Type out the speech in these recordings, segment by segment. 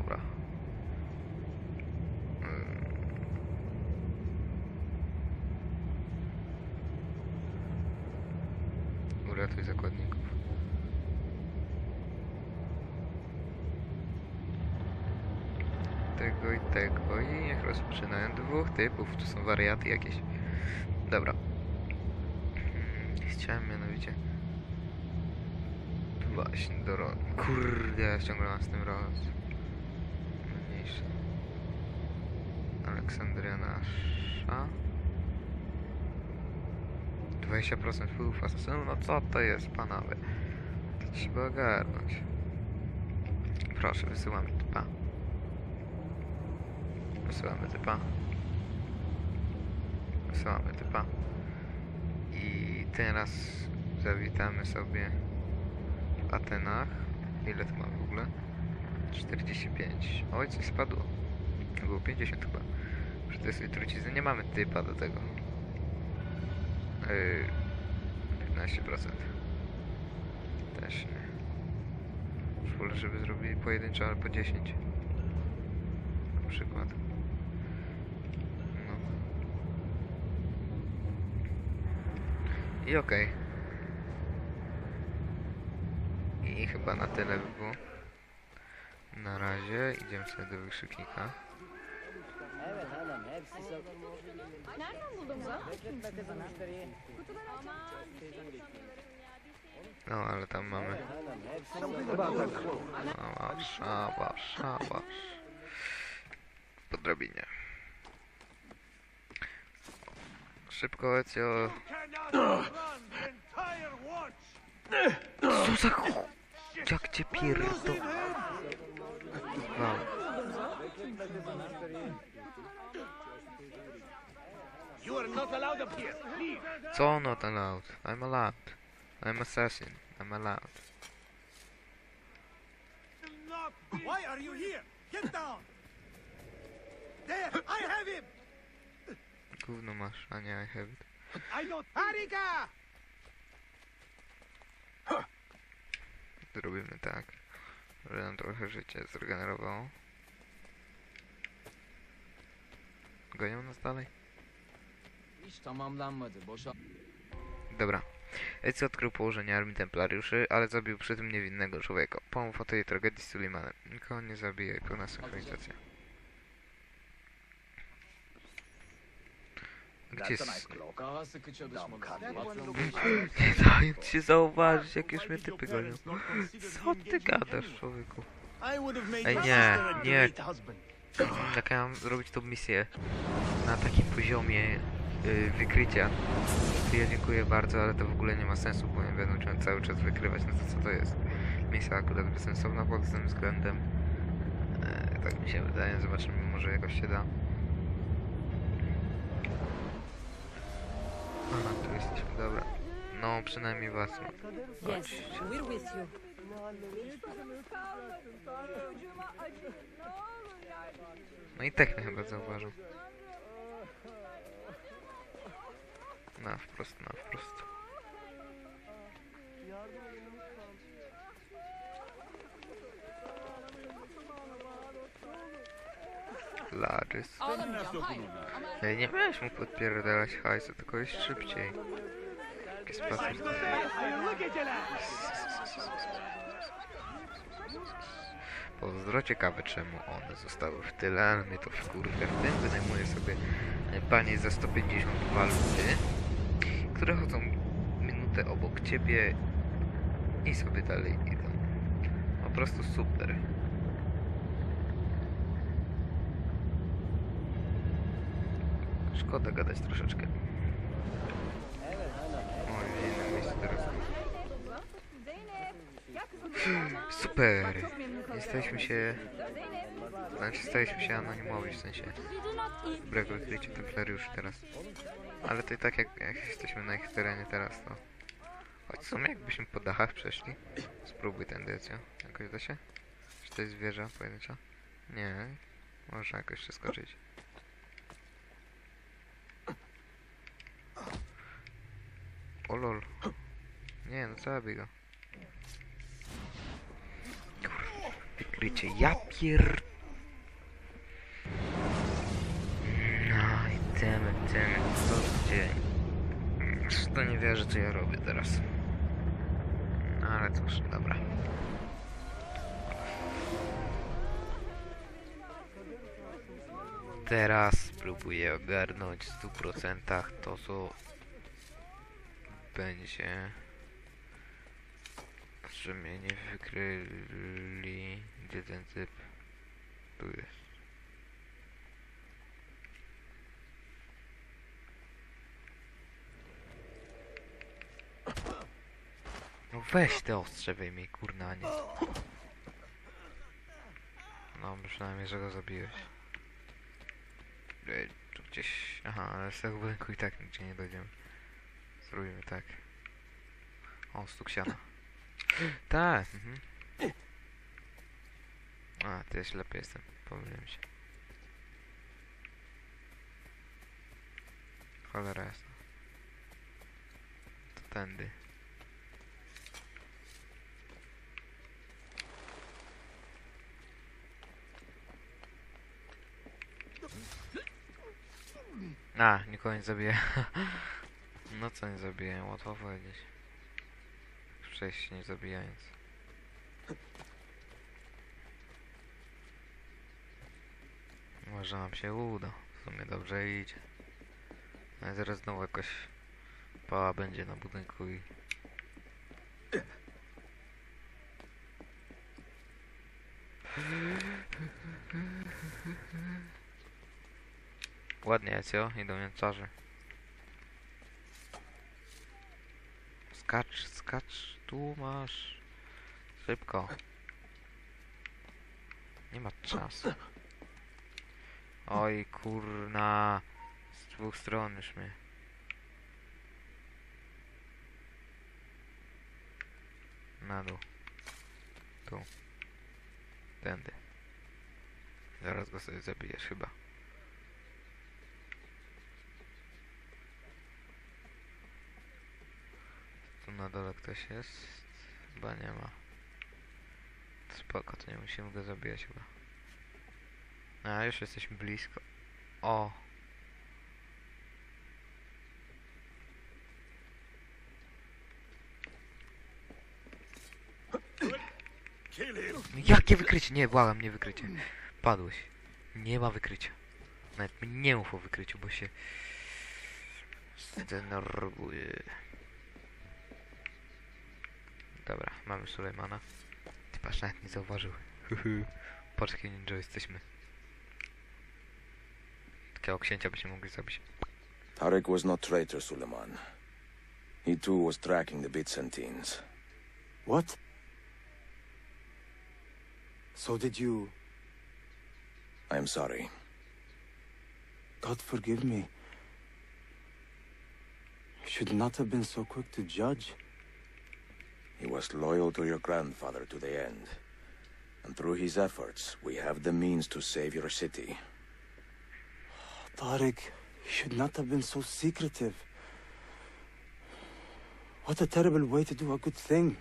dobra. Mm. Uratuj zakładników. Tego i tego i niech rozpoczynają dwóch typów. Tu są wariaty jakieś. Dobra. Mm, Chciałem mianowicie Właśnie, do. Kurde, ciągle z tym roz. Mniejszy. Aleksandria nasza. 20% wpływów asasynów? No co to jest, panowie? To trzeba ogarnąć. Proszę, wysyłamy typa. Wysyłamy typa. Wysyłamy typa. I teraz zawitamy sobie w Atenach. Ile tu mamy w ogóle? 45. Oj, coś spadło. Było 50 chyba. Przy tej sobie trucizny nie mamy typa do tego. Yy, 15%. Też nie. Wolę, żeby zrobili pojedynczo, ale po 10. Na przykład. No. I okej. I chyba na tyle by było. Na razie idziemy sobie do wykrzyknika. Evet. No, ale tam mamy. Evet hanım hepsi sok. Po drabinie. Szybko Ecio. Co za. Jak cię pierdo... You are not allowed up here. Leave. Co not allowed? I'm allowed. I'm assassin. I'm allowed. Why are you here? Get down. There, I have him. Gówno masz, a nie I have it. I don't. Harika! Zrobimy tak, że nam trochę życie zregenerowało. Gonią nas dalej? İş tamamlanmadı. Boşa Dobra. Ezio odkrył położenie armii templariuszy, ale zabił przy tym niewinnego człowieka. Pomów o tej tragedii z Sulimanem. Nikogo nie zabijaj, pełna synchronizacja. Gdzie jest... Nie dając się zauważyć, jak już mnie typy gonią. Co ty gadasz, człowieku? Ej, nie, nie. Jak ja mam zrobić tą misję na takim poziomie y, wykrycia, ja dziękuję bardzo, ale to w ogóle nie ma sensu, bo ja będę musiał cały czas wykrywać, no to co to jest. Misja akurat bezsensowna pod tym względem. E, tak mi się wydaje, zobaczymy, może jakoś się da. Jesteśmy, dobra. No, przynajmniej was ma. Yes, we're with you. No i tak mnie chyba zauważył. Na wprost, na wprost. Ama Ja nie miałeś mu podpierdalać hajsu, tylko jest szybciej. You lads. Pozdro, ciekawe czemu one zostały w tyle, ale mnie to wkurwia. W tym wynajmuję sobie e, panie za 150 waluty, które chodzą minutę obok ciebie i sobie dalej idą. Po prostu super. Szkoda gadać troszeczkę. Kızım. Super! Jesteśmy się... Znaczy staliśmy się anonimowi, w sensie dobrego wykrycia templariuszy teraz. Ale to i tak jak, jak jesteśmy na ich terenie teraz, to... Choć w sumie jakbyśmy po dachach przeszli. Spróbuj ten decyzję. Jakoś da się? Czy to jest wieża pojedyncza? Nie. Można jakoś przeskoczyć. O lol. Nie no, zabij go. Kurwa, wykrycie. Ja pier... No Aj, temy, temy, co gdzie? To nie wierzę, co ja robię teraz. No, ale cóż, dobra. Teraz próbuję ogarnąć w 100% to, co będzie. Że mnie nie wykryli. Gdzie ten typ? Tu jest. No weź te ostrze wyjmij, kurna, nie. No, przynajmniej, że go zabiłeś. Tu gdzieś... Aha, ale z tego budynku i tak nigdzie nie dojdziemy. Zrobimy tak. O, stuk siana. Tak, mhm. A, to ja ślepy jestem. Pomyliłem się. Cholera jasna. To tędy. A, nikogo nie zabiję. no co nie zabiję, łatwo powiedzieć. Przejść nie zabijając. Może nam się uda. W sumie dobrze idzie. Ale zaraz znowu jakoś pała będzie na budynku i... Ładnie jest, jo? Idą mięczarzy. Skacz, skacz, tu masz. Szybko. Nie ma czasu. Oj, kurna. Z dwóch stron już mnie. Na dół. Tu. Tędy. Zaraz go sobie zabijesz chyba. Tu na dole ktoś jest? Chyba nie ma. Spoko, to nie musimy go zabijać chyba. A, już jesteśmy blisko. O! Jakie wykrycie? Nie, błagam, nie wykrycie. Padłeś. Nie ma wykrycia. Nawet mi nie mów o wykryciu, bo się... Zdenerwuję. Dobra, mamy Sulejmana. Ty patrz, nawet nie zauważył. Jakie ninja jesteśmy. Takiego księcia byśmy mogli zabić. Tarek was no traitor, Suleiman. He too was tracking the Byzantines. What? So did you... I am sorry. God forgive me. You should not have been so quick to judge. He was loyal to your grandfather to the end. And through his efforts, we have the means to save your city. Tariq, you should not have been so secretive. What a terrible way to do a good thing.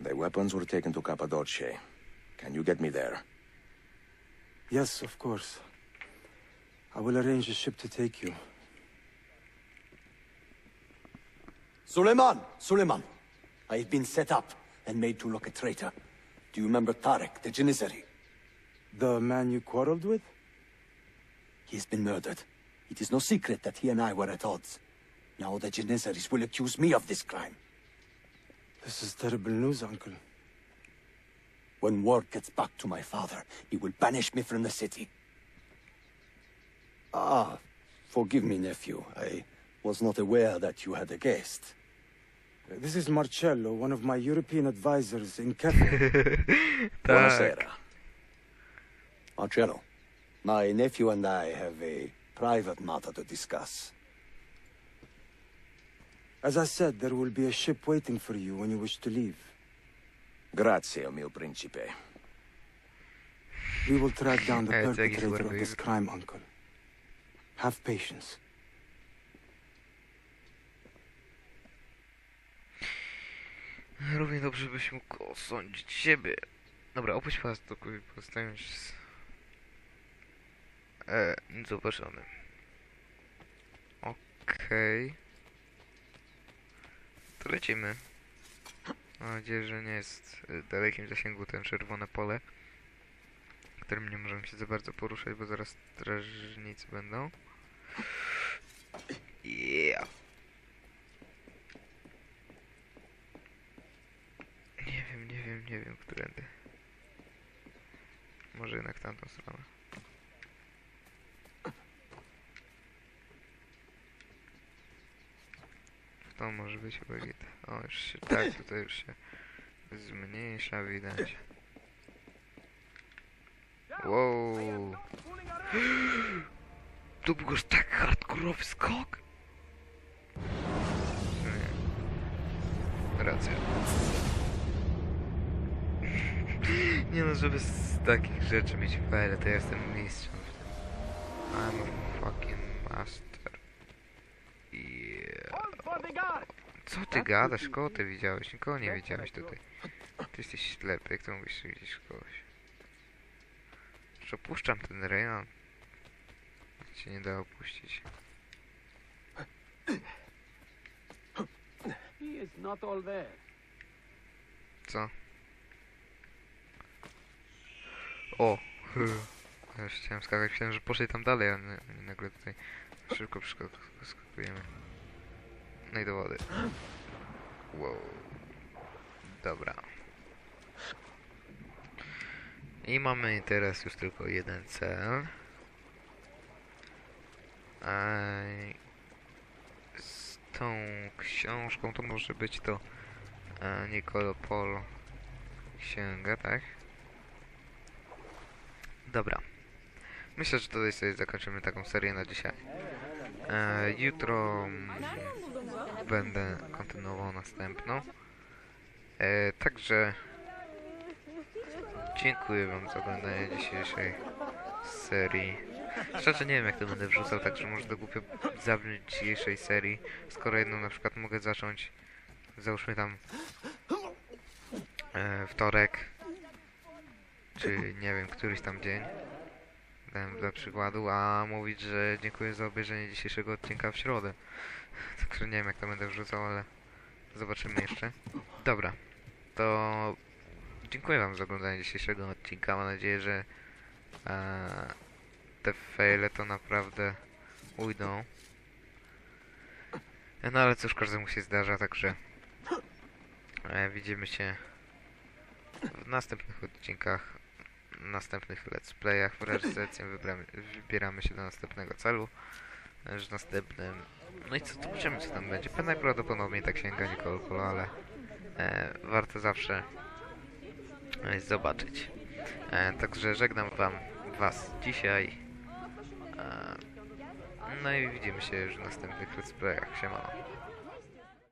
The weapons were taken to Cappadocia. Can you get me there? Yes, of course. I will arrange a ship to take you. Suleiman! Suleiman! I've been set up and made to look a traitor. Do you remember Tarek, the Janissary? The man you quarreled with? He has been murdered. It is no secret that he and I were at odds. Now the Janissaries will accuse me of this crime. This is terrible news, Uncle. When word gets back to my father, he will banish me from the city. Ah, forgive me, nephew. I was not aware that you had a guest. This is Marcello, one of my European advisors in Cafe. Buonasera. Marcello, my nephew and I have a private matter to discuss. As I said, there will be a ship waiting for you when you wish to leave. Grazie, mio principe. We will track down the Eh, thank you perpetrator of this crime, Uncle. Have patience. Równie dobrze byś mógł osądzić siebie. Dobra, opuść pas, to pozostawiam z... E, niezobaczony. Okej. To lecimy. Mam nadzieję, że nie jest w dalekim zasięgu ten czerwone pole, którym nie możemy się za bardzo poruszać, bo zaraz strażnicy będą. Yeah. Nie wiem, nie wiem, którędy. Może jednak tamtą stronę. To może być chyba git. O, już się, tak, tutaj już się zmniejsza, widać. Wow. To był już tak hardkorowy skok? Racja. Nie no, żeby z takich rzeczy mieć fajle, to ja jestem mistrzem w tym. I'm a fucking master. Yeah. Co ty gadasz? Kogo ty widziałeś? Nikogo nie widziałeś tutaj. Ty jesteś ślepy, jak to mówisz, że widzisz kogoś? Opuszczam ten rejon. Cię nie da opuścić. Co? O! Ja już chciałem skakać, że poszli tam dalej, a nagle tutaj szybko przeskak- przeskakujemy. No i do wody. Wow. Dobra. I mamy teraz już tylko jeden cel. Ej, z tą książką to może być to e, Nicolo Polo księga, tak? Dobra. Myślę, że tutaj sobie zakończymy taką serię na dzisiaj. E, jutro mm, będę kontynuował następną. E, także dziękuję wam za oglądanie dzisiejszej serii. Szczerze nie wiem jak to będę wrzucał, także może to głupio zabrzmieć dzisiejszej serii, skoro jedną na przykład mogę zacząć załóżmy tam e, wtorek, czy nie wiem, któryś tam dzień, dla przykładu, a mówić, że dziękuję za obejrzenie dzisiejszego odcinka w środę. Także nie wiem jak to będę wrzucał, ale zobaczymy jeszcze. Dobra, to dziękuję wam za oglądanie dzisiejszego odcinka. Mam nadzieję, że e, te faile to naprawdę ujdą. No ale cóż, każdemu się zdarza, także e, widzimy się w następnych odcinkach, następnych let's playach. Wraz z wybramy, wybieramy się do następnego celu, że następnym no i co, zobaczymy co tam będzie. Najprawdopodobniej tak sięga Nicole Polo, ale e, warto zawsze e, zobaczyć. E, także żegnam wam was dzisiaj. E, no i widzimy się już w następnych let's playach. Siemano.